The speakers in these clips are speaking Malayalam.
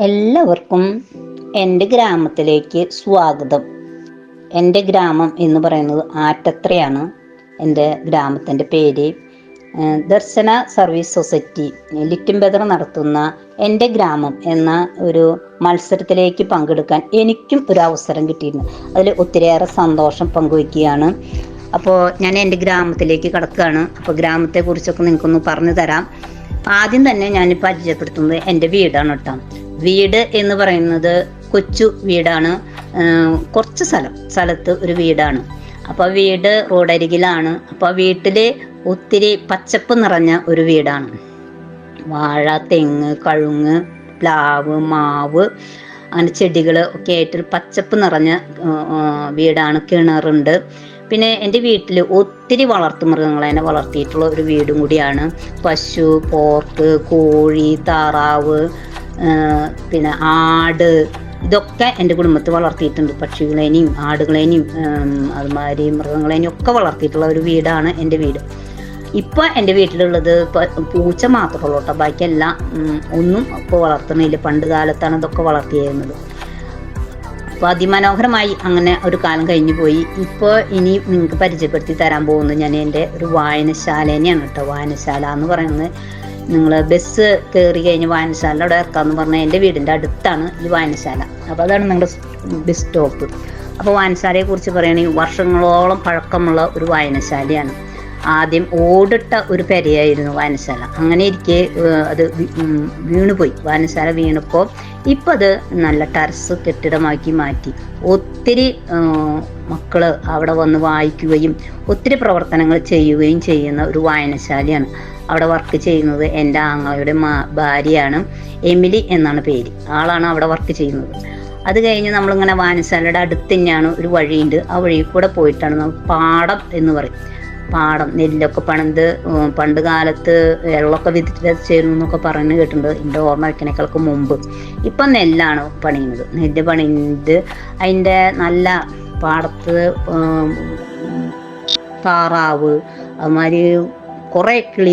എല്ലാവർക്കും എന്റെ ഗ്രാമത്തിലേക്ക് സ്വാഗതം. എന്റെ ഗ്രാമം എന്ന് പറയുന്നത് ആറ്റത്രയാണ്. എന്റെ ഗ്രാമത്തിന്റെ പേര് ദർശന സർവീസ് സൊസൈറ്റി ലിറ്റിൻ ബദർ നടത്തുന്ന എന്റെ ഗ്രാമം എന്ന ഒരു മത്സരത്തിലേക്ക് പങ്കെടുക്കാൻ എനിക്കും ഒരു അവസരം കിട്ടിയിരുന്നു. അതിൽ ഒത്തിരിയേറെ സന്തോഷം പങ്കുവയ്ക്കുകയാണ്. അപ്പോൾ ഞാൻ എന്റെ ഗ്രാമത്തിലേക്ക് കടക്കുകയാണ്. അപ്പോൾ ഗ്രാമത്തെക്കുറിച്ചൊക്കെ നിങ്ങൾക്കൊന്ന് പറഞ്ഞു തരാം. ആദ്യം തന്നെ ഞാൻ പരിചയപ്പെടുത്തുന്നത് എന്റെ വീടാണ് കേട്ടോ. വീട് എന്ന് പറയുന്നത് കൊച്ചു വീടാണ്. കുറച്ച് സ്ഥലം സ്ഥലത്ത് ഒരു വീടാണ്. അപ്പോൾ വീട് റോഡരികിലാണ്. അപ്പോൾ വീട്ടിൽ ഒത്തിരി പച്ചപ്പ് നിറഞ്ഞ ഒരു വീടാണ്. വാഴ തെങ്ങ് കഴുങ്ങ് പ്ലാവ് മാവ് അങ്ങനെ ചെടികൾ ഒക്കെ ആയിട്ട് പച്ചപ്പ് നിറഞ്ഞ വീടാണ് കിണറുണ്ട്. പിന്നെ എന്റെ വീട്ടിൽ ഒത്തിരി വളർത്തു മൃഗങ്ങളെ തന്നെ വളർത്തിയിട്ടുള്ള ഒരു വീടും കൂടിയാണ്. പശു പോർക്ക് കോഴി താറാവ് പിന്നെ ആട് ഇതൊക്കെ എന്റെ കുടുംബത്ത് വളർത്തിയിട്ടുണ്ട്. പക്ഷികളേനെയും ആടുകളേനെയും അതുമാതിരി മൃഗങ്ങളേനെയും ഒക്കെ വളർത്തിയിട്ടുള്ള ഒരു വീടാണ് എന്റെ വീട്. ഇപ്പൊ എന്റെ വീട്ടിലുള്ളത് പൂച്ച മാത്രമേ ഉള്ളൂ കേട്ടോ. ബാക്കിയെല്ലാം ഒന്നും ഇപ്പോൾ വളർത്തുന്നില്ല. പണ്ട് കാലത്താണ് ഇതൊക്കെ വളർത്തിയിരുന്നത്. അപ്പോൾ അതിമനോഹരമായി അങ്ങനെ ഒരു കാലം കഴിഞ്ഞു പോയി. ഇപ്പോൾ ഇനി നിങ്ങൾക്ക് പരിചയപ്പെടുത്തി തരാൻ പോകുന്നത് ഞാൻ എന്റെ ഒരു വായനശാലേനെയാണ് കേട്ടോ. വായനശാല എന്ന് പറയുന്നത് നിങ്ങൾ ബസ് കയറി കഴിഞ്ഞ് വായനശാല അവിടെ ഇറക്കാമെന്ന് പറഞ്ഞാൽ എന്റെ വീടിന്റെ അടുത്താണ് ഈ വായനശാല. അപ്പോൾ അതാണ് നിങ്ങളുടെ ബസ് സ്റ്റോപ്പ് അപ്പോൾ വായനശാലയെ കുറിച്ച് പറയുകയാണെങ്കിൽ വർഷങ്ങളോളം പഴക്കമുള്ള ഒരു വായനശാലയാണ്. ആദ്യം ഓടിട്ട ഒരു പെരയായിരുന്നു വായനശാല. അങ്ങനെ ഇരിക്കെ അത് വീണുപോയി. വായനശാല വീണപ്പോൾ ഇപ്പം അത് നല്ല ടെറസ് കെട്ടിടമാക്കി മാറ്റി. ഒത്തിരി മക്കൾ അവിടെ വന്ന് വായിക്കുകയും ഒത്തിരി പ്രവർത്തനങ്ങൾ ചെയ്യുകയും ചെയ്യുന്ന ഒരു വായനശാലയാണ്. അവിടെ വർക്ക് ചെയ്യുന്നത് എന്റെ ആങ്ങളയുടെ മാ ഭാര്യയാണ് എമിലി എന്നാണ് പേര്. ആളാണ് അവിടെ വർക്ക് ചെയ്യുന്നത്. അത് കഴിഞ്ഞ് നമ്മളിങ്ങനെ വായനശാലയുടെ അടുത്ത് തന്നെയാണ് ഒരു വഴിയുണ്ട്. ആ വഴിയിൽ കൂടെ പോയിട്ടാണ് നമ്മൾ പാടം എന്ന് പറയും. പാടം നെല്ലൊക്കെ പണിത് പണ്ട് കാലത്ത് വെള്ളമൊക്കെ വിതച്ചിരുന്നു എന്നൊക്കെ പറഞ്ഞു കേട്ടിട്ടുണ്ട്. എന്റെ ഓർമ്മ വയ്ക്കണേക്കാൾക്ക് മുമ്പ്. ഇപ്പം നെല്ലാണ് പണിയുന്നത്. നെല്ല് പണിത് അതിന്റെ നല്ല പാടത്ത് താറാവ് അതുമാതിരി കുറേ കിളി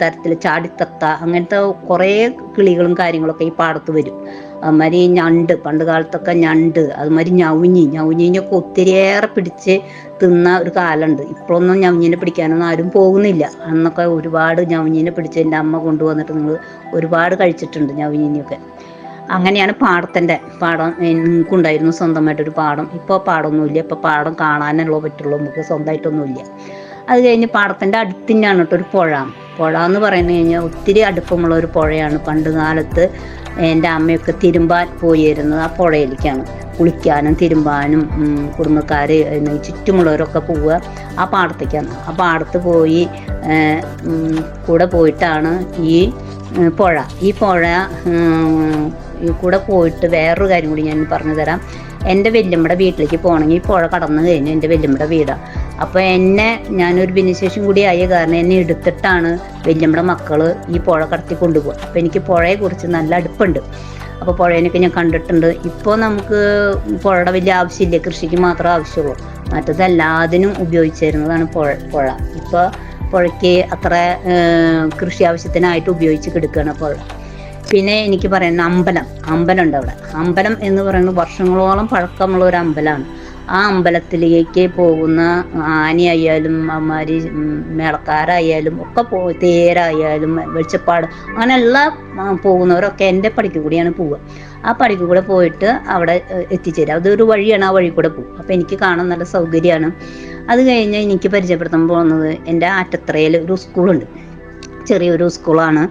തരത്തിൽ ചാടിത്തത്ത അങ്ങനത്തെ കുറേ കിളികളും കാര്യങ്ങളൊക്കെ ഈ പാടത്ത് വരും. അതുമാതിരി ഞണ്ട് പണ്ട് കാലത്തൊക്കെ ഞണ്ട് അതുമാതിരി ഞൗഞ്ഞി ഞൗഞ്ഞിനൊക്കെ ഒത്തിരിയേറെ പിടിച്ച് തിന്ന ഒരു കാലമുണ്ട്. ഇപ്പോഴൊന്നും ഞൗഞ്ഞിനെ പിടിക്കാനൊന്നും ആരും പോകുന്നില്ല. അന്നൊക്കെ ഒരുപാട് ഞൗഞ്ഞിനെ പിടിച്ച് എന്റെ അമ്മ കൊണ്ടുവന്നിട്ട് നിങ്ങൾ ഒരുപാട് കഴിച്ചിട്ടുണ്ട് ഞൗഞ്ഞിനെയൊക്കെ. അങ്ങനെയാണ് പാടത്തിന്റെ പാടം നിങ്ങൾക്കുണ്ടായിരുന്നു സ്വന്തമായിട്ടൊരു പാടം. ഇപ്പോൾ പാടമൊന്നുമില്ല. ഇപ്പോൾ പാടം കാണാനല്ലോ പറ്റുള്ളൂ. നമുക്ക് സ്വന്തമായിട്ടൊന്നുമില്ല. അത് കഴിഞ്ഞ് പാടത്തിന്റെ അടുത്ത് തന്നെയാണ് കേട്ടോ ഒരു പുഴ. പുഴ എന്ന് പറയുന്നത് കഴിഞ്ഞാൽ ഒത്തിരി അടുപ്പമുള്ള ഒരു പുഴയാണ്. പണ്ട് കാലത്ത് എന്റെ അമ്മയൊക്കെ തിരുമ്പാൻ പോയിരുന്നത് ആ പുഴയിലേക്കാണ്. കുളിക്കാനും തിരുമ്പാനും കുടുംബക്കാർ ചുറ്റുമുള്ളവരൊക്കെ പോവുക ആ പാടത്തേക്കാണ്. ആ പാടത്ത് പോയി കൂടെ പോയിട്ടാണ് ഈ പുഴ. ഈ പുഴ കൂടെ പോയിട്ട് വേറൊരു കാര്യം കൂടി ഞാൻ പറഞ്ഞു തരാം എന്റെ വല്യമ്മയുടെ വീട്ടിലേക്ക് പോകണമെങ്കിൽ പുഴ കടന്നു കഴിഞ്ഞു എന്റെ വല്യമ്മയുടെ വീടാണ് അപ്പോൾ എന്നെ ഞാനൊരു ഭിന്നശേഷം കൂടി ആയ കാരണം എന്നെ എടുത്തിട്ടാണ് വല്യമ്മയുടെ മക്കൾ ഈ പുഴ കടത്തി കൊണ്ടുപോകുക. അപ്പോൾ എനിക്ക് പുഴയെക്കുറിച്ച് നല്ല അടുപ്പുണ്ട്. അപ്പോൾ പുഴേനൊക്കെ ഞാൻ കണ്ടിട്ടുണ്ട്. ഇപ്പോൾ നമുക്ക് പുഴയുടെ വലിയ ആവശ്യമില്ല. കൃഷിക്ക് മാത്രമേ ആവശ്യമുള്ളൂ. മറ്റത് ഉപയോഗിച്ചിരുന്നതാണ് പുഴ പുഴ. ഇപ്പോൾ പുഴയ്ക്ക് അത്ര കൃഷി ആവശ്യത്തിനായിട്ട് ഉപയോഗിച്ച് കിടക്കുകയാണ് പുഴ. പിന്നെ എനിക്ക് പറയുന്ന അമ്പലം. അമ്പലം ഉണ്ട് അവിടെ. അമ്പലം എന്ന് പറയുന്നത് വർഷങ്ങളോളം പഴക്കമുള്ള ഒരു അമ്പലമാണ്. ആ അമ്പലത്തിലേക്ക് പോകുന്ന ആനയായാലും അമ്മാരി മേളക്കാരായാലും ഒക്കെ പോ തേരായാലും വെളിച്ചപ്പാട് അങ്ങനെ എല്ലാ പോകുന്നവരൊക്കെ എന്റെ പടിക്ക് കൂടിയാണ് പോവുക. ആ പടിക്ക് കൂടെ പോയിട്ട് അവിടെ എത്തിച്ചേരുക എത്തിച്ചേരും. അതൊരു വഴിയാണ് ആ വഴി കൂടെ പോകും അപ്പോൾ എനിക്ക് കാണാൻ നല്ല സൗകര്യമാണ്. അത് കഴിഞ്ഞ് എനിക്ക് പരിചയപ്പെടുത്താൻ പോകുന്നത് എന്റെ ആറ്റത്രയിൽ ഒരു സ്കൂളുണ്ട്. ചെറിയൊരു സ്കൂളാണ്.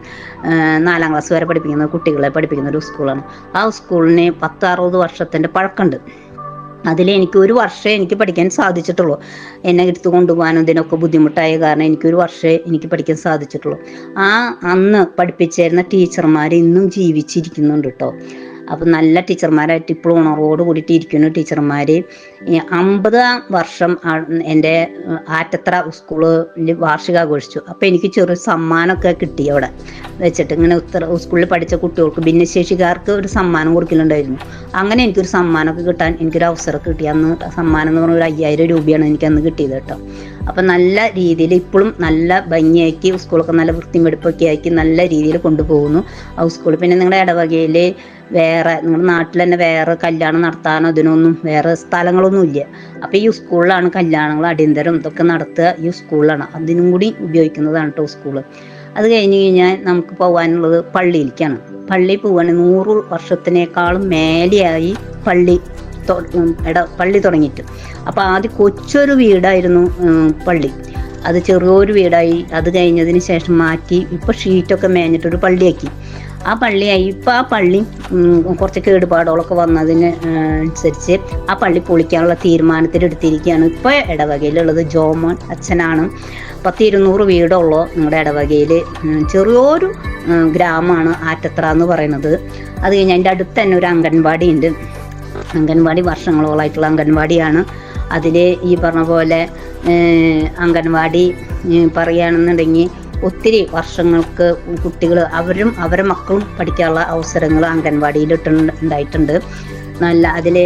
നാലാം ക്ലാസ് വരെ പഠിപ്പിക്കുന്ന കുട്ടികളെ പഠിപ്പിക്കുന്ന ഒരു സ്കൂളാണ്. ആ സ്കൂളിന് പത്ത് അറുപത് വർഷത്തിന്റെ പഴക്കമുണ്ട്. അതിൽ എനിക്ക് ഒരു വർഷമേ എനിക്ക് പഠിക്കാൻ സാധിച്ചിട്ടുള്ളൂ. എന്നെ എടുത്ത് കൊണ്ടുപോകാനും ഇതിനൊക്കെ ബുദ്ധിമുട്ടായ കാരണം എനിക്കൊരു വർഷമേ എനിക്ക് പഠിക്കാൻ സാധിച്ചിട്ടുള്ളൂ. ആ അന്ന് പഠിപ്പിച്ചിരുന്ന ടീച്ചർമാർ ഇന്നും ജീവിച്ചിരിക്കുന്നുണ്ട് കേട്ടോ അപ്പം നല്ല ടീച്ചർമാരായിട്ട് ഇപ്പോഴും ഉണർവോട് കൂടിയിട്ട് ഇരിക്കുന്നു ടീച്ചർമാർ അമ്പതാം വർഷം എന്റെ ആറ്റത്ര സ്കൂളിൽ വാർഷികാഘോഷിച്ചു. അപ്പോൾ എനിക്ക് ചെറിയ സമ്മാനമൊക്കെ കിട്ടി അവിടെ. വെച്ചിട്ട് ഇങ്ങനെ ഉത്തര സ്കൂളിൽ പഠിച്ച കുട്ടികൾക്ക് ഭിന്നശേഷിക്കാർക്ക് ഒരു സമ്മാനം കൊടുക്കലുണ്ടായിരുന്നു. അങ്ങനെ എനിക്കൊരു സമ്മാനമൊക്കെ കിട്ടാൻ എനിക്കൊരു അവസരം കിട്ടി. അന്ന് സമ്മാനം എന്ന് പറഞ്ഞ ഒരു അയ്യായിരം രൂപയാണ് എനിക്ക് അന്ന് കിട്ടിയത് കേട്ടോ. അപ്പം നല്ല രീതിയിൽ ഇപ്പോഴും നല്ല ഭംഗിയാക്കി സ്കൂളൊക്കെ നല്ല വൃത്തിയും വെടുപ്പൊക്കെ ആക്കി നല്ല രീതിയിൽ കൊണ്ടുപോകുന്നു. ആ സ്കൂൾ പിന്നെ നിങ്ങളുടെ ഇടവകയിൽ വേറെ നിങ്ങളുടെ നാട്ടിൽ തന്നെ വേറെ കല്യാണം നടത്താനോ അതിനൊന്നും വേറെ സ്ഥലങ്ങളൊന്നും ഇല്ല. അപ്പോൾ ഈ സ്കൂളിലാണ് കല്യാണങ്ങൾ അടിയന്തരം ഇതൊക്കെ നടത്തുക ഈ സ്കൂളിലാണ് അതിനും കൂടി ഉപയോഗിക്കുന്നതാണ് കേട്ടോ സ്കൂൾ അത് കഴിഞ്ഞ് കഴിഞ്ഞാൽ നമുക്ക് പോകാനുള്ളത് പള്ളിയിലേക്കാണ്. പള്ളി പോവുകയാണെങ്കിൽ നൂറ് വർഷത്തിനേക്കാളും മേലെയായി പള്ളി ഇട പള്ളി തുടങ്ങിയിട്ട്. അപ്പോൾ ആദ്യം കൊച്ചൊരു വീടായിരുന്നു പള്ളി. അത് ചെറിയൊരു വീടായി. അത് കഴിഞ്ഞതിന് ശേഷം മാറ്റി ഇപ്പോൾ ഷീറ്റൊക്കെ മേഞ്ഞിട്ടൊരു പള്ളിയാക്കി. ആ പള്ളിയായി. ഇപ്പം ആ പള്ളി കുറച്ച് കേടുപാടുകളൊക്കെ വന്നതിന് അനുസരിച്ച് ആ പള്ളി പൊളിക്കാനുള്ള തീരുമാനത്തിലെടുത്തിരിക്കുകയാണ്. ഇപ്പോൾ ഇടവകയിലുള്ളത് ജോമോൻ അച്ഛനാണ്. പത്ത് ഇരുന്നൂറ് വീടുള്ളൂ നിങ്ങളുടെ ഇടവകയിൽ ചെറിയൊരു ഗ്രാമമാണ് ആറ്റത്ര എന്ന് പറയുന്നത്. അത് കഴിഞ്ഞ് അതിന്റെ അടുത്ത് തന്നെ ഒരു അംഗൻവാടി ഉണ്ട് അംഗൻവാടി വർഷങ്ങളോളായിട്ടുള്ള അംഗൻവാടിയാണ്. അതിൽ ഈ പറഞ്ഞ പോലെ അംഗൻവാടി പറയുകയാണെന്നുണ്ടെങ്കിൽ ഒത്തിരി വർഷങ്ങൾക്ക് കുട്ടികൾ അവരും അവരെ മക്കളും പഠിക്കാനുള്ള അവസരങ്ങൾ അംഗൻവാടിയിൽ ഉണ്ടായിട്ടുണ്ട്. നല്ല അതിൽ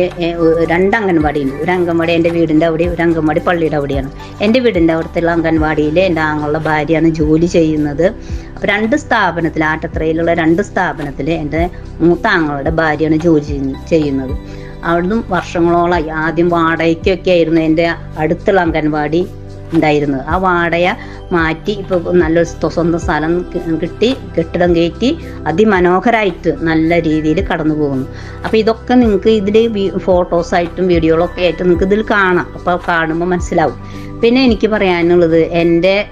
രണ്ട് അംഗൻവാടി ഉണ്ട് ഒരു അംഗൻവാടി എന്റെ വീടിന്റെ അവിടെ ഒരു അംഗൻവാടി പള്ളിയുടെ അവിടെയാണ്. എന്റെ വീടിന്റെ അവിടുത്തെ അംഗൻവാടിയിൽ എന്റെ ആങ്ങളുടെ ഭാര്യയാണ് ജോലി ചെയ്യുന്നത്. അപ്പോൾ രണ്ട് സ്ഥാപനത്തിൽ ആട്ടത്രയിലുള്ള രണ്ട് സ്ഥാപനത്തിൽ എന്റെ മൂത്ത ആങ്ങളുടെ ഭാര്യയാണ് ജോലി ചെയ്യുന്നത്. അവിടുന്ന് വർഷങ്ങളോളായി. ആദ്യം വാടകയ്ക്കൊക്കെ ആയിരുന്നു എന്റെ അടുത്തുള്ള അംഗൻവാടി ഉണ്ടായിരുന്നത്. ആ വാടക മാറ്റി ഇപ്പോൾ നല്ലൊരു സ്വ- സ്വന്തം സ്ഥലം കിട്ടി കെട്ടിടം കയറ്റി അതിമനോഹരായിട്ട് നല്ല രീതിയിൽ കടന്നു പോകുന്നു. അപ്പോൾ ഇതൊക്കെ നിങ്ങൾക്ക് ഇതിൽ ഫോട്ടോസായിട്ടും വീഡിയോകളൊക്കെ ആയിട്ട് നിങ്ങൾക്ക് ഇതിൽ കാണാം. അപ്പോൾ കാണുമ്പോൾ മനസ്സിലാവും. പിന്നെ എനിക്ക് പറയാനുള്ളത് എന്റെ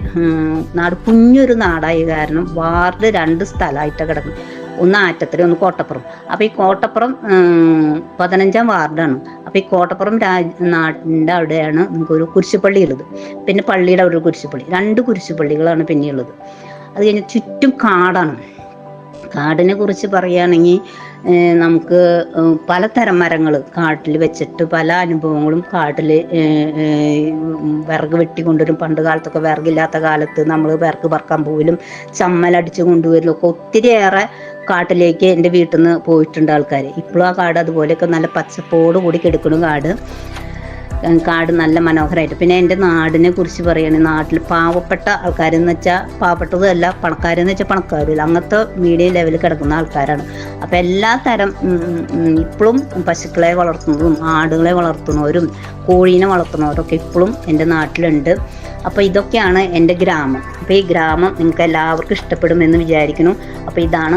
നാട് കുഞ്ഞൊരു നാടായ കാരണം വാർഡ് രണ്ട് സ്ഥലമായിട്ട് കിടക്കും ഒന്ന് ആറ്റത്തിൽ ഒന്ന് കോട്ടപ്പുറം. അപ്പോൾ ഈ കോട്ടപ്പുറം പതിനഞ്ചാം വാർഡാണ്. അപ്പോൾ ഈ കോട്ടപ്പുറം രാജ നാടിന്റെ അവിടെയാണ് നമുക്കൊരു കുരിശുപള്ളി ഉള്ളത്. പിന്നെ പള്ളിയുടെ അവിടെ ഒരു കുരിശുപള്ളി. രണ്ട് കുരിശുപള്ളികളാണ് പിന്നെയുള്ളത്. അത് കഴിഞ്ഞ് ചുറ്റും കാടാണ്. കാടിനെ കുറിച്ച് പറയുകയാണെങ്കിൽ നമുക്ക് പലതരം മരങ്ങൾ കാട്ടിൽ വെച്ചിട്ട് പല അനുഭവങ്ങളും കാട്ടിൽ വിറക് വെട്ടിക്കൊണ്ടുവരും. പണ്ട് കാലത്തൊക്കെ വിറകില്ലാത്ത കാലത്ത് നമ്മൾ വിറക് പറക്കാൻ പോകലും ചമ്മലടിച്ച് കൊണ്ടുവരലും ഒക്കെ ഒത്തിരിയേറെ കാട്ടിലേക്ക് എന്റെ വീട്ടിൽ നിന്ന് പോയിട്ടുണ്ട് ആൾക്കാർ ഇപ്പോഴും ആ കാട് അതുപോലെയൊക്കെ നല്ല പച്ചപ്പോട് കൂടി കിടക്കണം കാട്. കാട് നല്ല മനോഹരമായിട്ട് പിന്നെ എന്റെ നാടിനെ കുറിച്ച് പറയുകയാണെങ്കിൽ നാട്ടിൽ പാവപ്പെട്ട ആൾക്കാരെന്ന് വെച്ചാൽ പാവപ്പെട്ടതല്ല പണക്കാരെന്ന് വെച്ചാൽ പണക്കാരില്ല അങ്ങനത്തെ മീഡിയം ലെവലിൽ കിടക്കുന്ന ആൾക്കാരാണ്. അപ്പോൾ എല്ലാ തരം ഇപ്പോഴും പശുക്കളെ വളർത്തുന്നതും ആടുകളെ വളർത്തുന്നവരും കോഴീനെ വളർത്തുന്നവരൊക്കെ ഇപ്പോഴും എന്റെ നാട്ടിലുണ്ട്. അപ്പോൾ ഇതൊക്കെയാണ് എന്റെ ഗ്രാമം. അപ്പോൾ ഈ ഗ്രാമം നിങ്ങൾക്ക് എല്ലാവർക്കും ഇഷ്ടപ്പെടുമെന്ന് വിചാരിക്കുന്നു. അപ്പോൾ ഇതാണ്